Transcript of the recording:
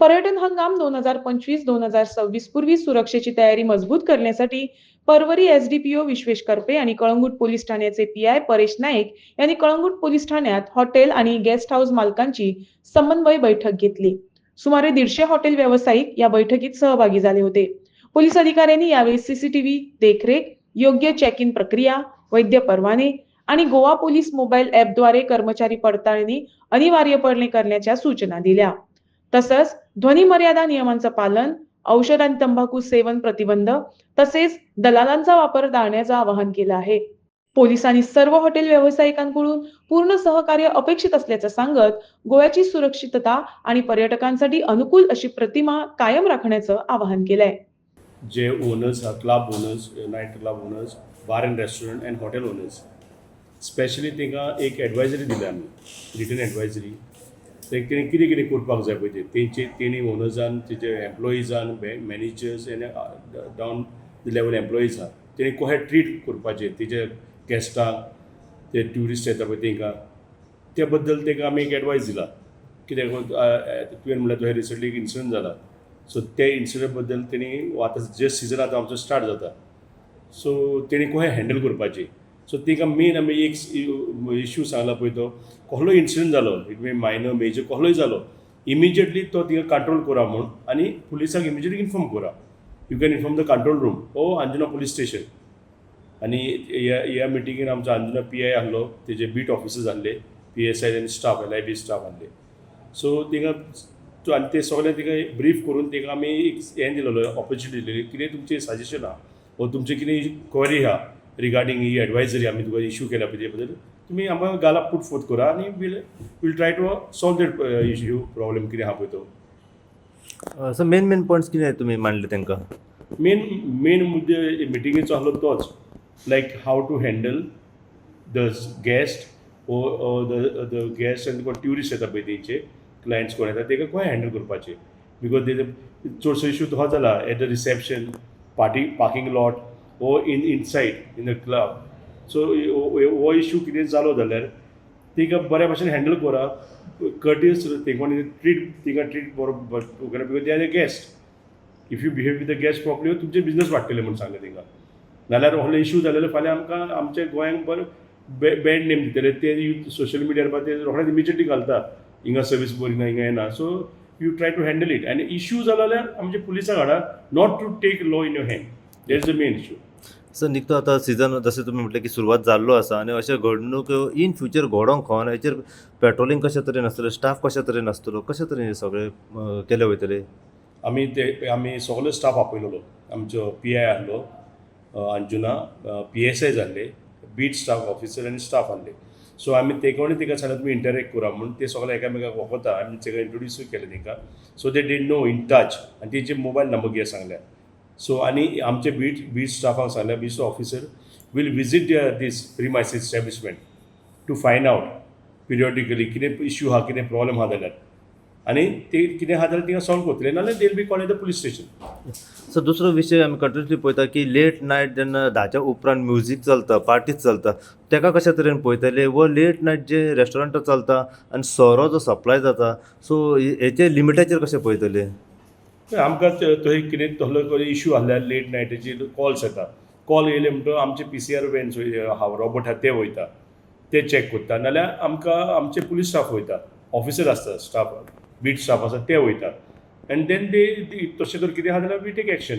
पर्यटन हंगाम दोन हजार पंचवीस दोन हजार सव्वीस पूर्वी सुरक्षेची तयारी मजबूत करण्यासाठी परवरी एसडीपीओ विश्वेश करपे आणि कळंगूट पोलीस ठाण्याचे पी आय परेश नाईक यांनी कळंगूट पोलीस ठाण्यात हॉटेल आणि गेस्ट हाऊस मालकांची समन्वय बैठक घेतली. सुमारे दीडशे हॉटेल व्यावसायिक या बैठकीत सहभागी झाले होते. पोलीस अधिकाऱ्यांनी यावेळी सीसीटीव्ही देखरेख योग्य चेक इन प्रक्रिया वैद्य परवाने आणि गोवा पोलीस मोबाईल ऍपद्वारे कर्मचारी पडताळणी अनिवार्यपणे करण्याच्या सूचना दिल्या. तसंच ध्वनी मर्यादा नियमांचं पालन औषध आणि तंबाखू सेवन प्रतिबंध तसेच दलालांचा वापर टाळण्याचं आवाहन केलं आहे. पोलिसांनी सर्व हॉटेल व्यावसायिकांकडून पूर्ण सहकार्य अपेक्षित असल्याचं सांगत गोव्याची सुरक्षितता आणि पर्यटकांसाठी अनुकूल अशी प्रतिमा कायम राखण्याचं आवाहन केलंय. जे owners club owners night club owners bar and restaurant and hotel owners specially तिका एक एडवायजरी दिल्या आम्ही रिटन एडवायजरी तेणी कितें कितें करपाक जाय पळय तें तेंचे तेणी ओनर्सान तेजे एम्प्लॉइजान managers and down the level employees आहा तेणी कशें ट्रीट करपाचें तेजे गॅस्टांक ते ट्युरिस्ट येता पळय तेंकां त्या बद्दल तांकां आमी एक एडवायस दिला. कित्याक तुवें म्हणल्यार तुवें रिसंटली एक इन्सिडंट जाला सो ते इन्सिडंटबद्दल तेणी आतां जे सिजन आतां आमचो स्टार्ट जाता सो तेणी कशें हँडल करपाचें सो तिका मेन आमी एक इश्यू सांगला पळय तो कसलोय इन्सिडंट जालो इट मे मायनर मेजर कसलोय जालो इमिजिएटली तो तिका कंट्रोल करा म्हूण आनी पुलिसाक इमिजिएटली इन्फॉर्म करा you can inform the control room or Anjuna police station आनी ह्या ह्या मिटिंगेन आमचो अंजुना पी आय आहलो तेजे बीट ऑफिसर्स आसले पी एस आय आनी स्टाफ एल आय बी स्टाफ आहले सो तिंगा आनी ते सगळे तिका ब्रीफ करून तिका आमी एक हें दिलेलो ऑपॉर्च्युनिटी दिलेली कितें तुमचें सजेशन आहा वो तुमचें कितें क्वरी आहा रिगार्डींग ही एडवायजरी आमी तुका इश्यू केल्या पळय ते बद्दल तुमी आमकां गाला पूट फोत करा आनी will will try to solve that issue problem कितें आहा पळय तो सो मेन मेन पॉयंट्स कितें तुमी मांडले तांकां मेन मेन मुद्दे मिटिंगेचो आहलो तोच. Like how to handle the guest uh the the guest आनी कोण ट्युरिस्ट येता पळय तेंचे क्लायंट्स कोण येता ताका कशें हँडल करपाचें? बिकॉज तेजे चडसो इश्यू हो जाला at the reception party parking lot or in inside in the club so हो इश्यू कितें जालो जाल्यार तिका बऱ्या भशेन हँडल करा. कर्टियस ते ट्रीट तिका ट्रीट बरोबर करा because they are the guest if you behave with the guest properly तुमचे बिजनस वाडटले म्हणून सांगलें तिंगा नाल्यार व्हडले इश्यू जाले फाल्यां आमकां आमच्या गोंयांक बरें बॅड नेम दितले ते सोशल मिडियार ते रोखडेच इमिजिएटली घालता. हिंगा सर्वीस बरी ना हिंगा येना so you try to handle it आनी इश्यू जालो जाल्यार आमच्या पुलिसाक हाडा not to take law in your hand that is the main issue sir निघतो आता सीझन जशें तुमी म्हटलें की सुरवात जाल्लो आसा आनी अशे घडणूक इन फ्युचर घडोवंक खावन हेचेर पेट्रोलिंग कशे तरेन आसतलें स्टाफ कशे तरेन आसतलो कशे तरेन हे सगळे केले वयतले आमी ते आमी सगळो स्टाफ आपयलेलो आमचो पी आय आहलो अंजुना पी एस आय जाल्ले बीट स्टाफ ऑफिसर आनी स्टाफ आहले सो आमी तेकोणी तिका सांगले तुमी इंटरेक्ट करा. म्हणून ते सगळे एकामेकाक वखता आमी तेका इंट्रोड्यूसूय केलें तेंकां so they did know in touch आनी तेंचे मोबायल नंबर घे सांगल्या. सो आनी आमचे बीट बीट स्टाफाक सांगल्या beat officer will visit this premise establishment to find out periodically कितें इश्यू आहा कितें प्रॉब्लम आहा जाल्यार आनी ते कितें आहा जाल्यार तिंगा सॉल्व करतले. नाल्यार they'll be call the police station so दुसरो विशय आमी कंटिन्युअसली पळयता की लेट नायट जेन्ना धाच्या उपरांत म्युजीक चलता पार्टीज चलता तेका कशा तरेन पळयतले व लेट नायट जे रेस्टॉरंटां चलता आनी सोरो जो सप्लाय जाता सो हेचे लिमिटाचेर कशें पळयतले आमकां थंय कितें तसलो इश्यू आसल्यार लेट नायटीचेर कॉल्स येता कॉल येयले म्हणटकच आमचे पी सी आर वॅन्स हांव रोबोट आहा ते वयता. ते चॅक करता. नाल्यार आमकां आमचे पुलीस स्टाफ वयता. ऑफिसर आसता स्टाफ बीट स्टाफ आसा ते वयता. एन्ड देन दे तशें जर कितें आहा जाल्यार वी टेक एक्शन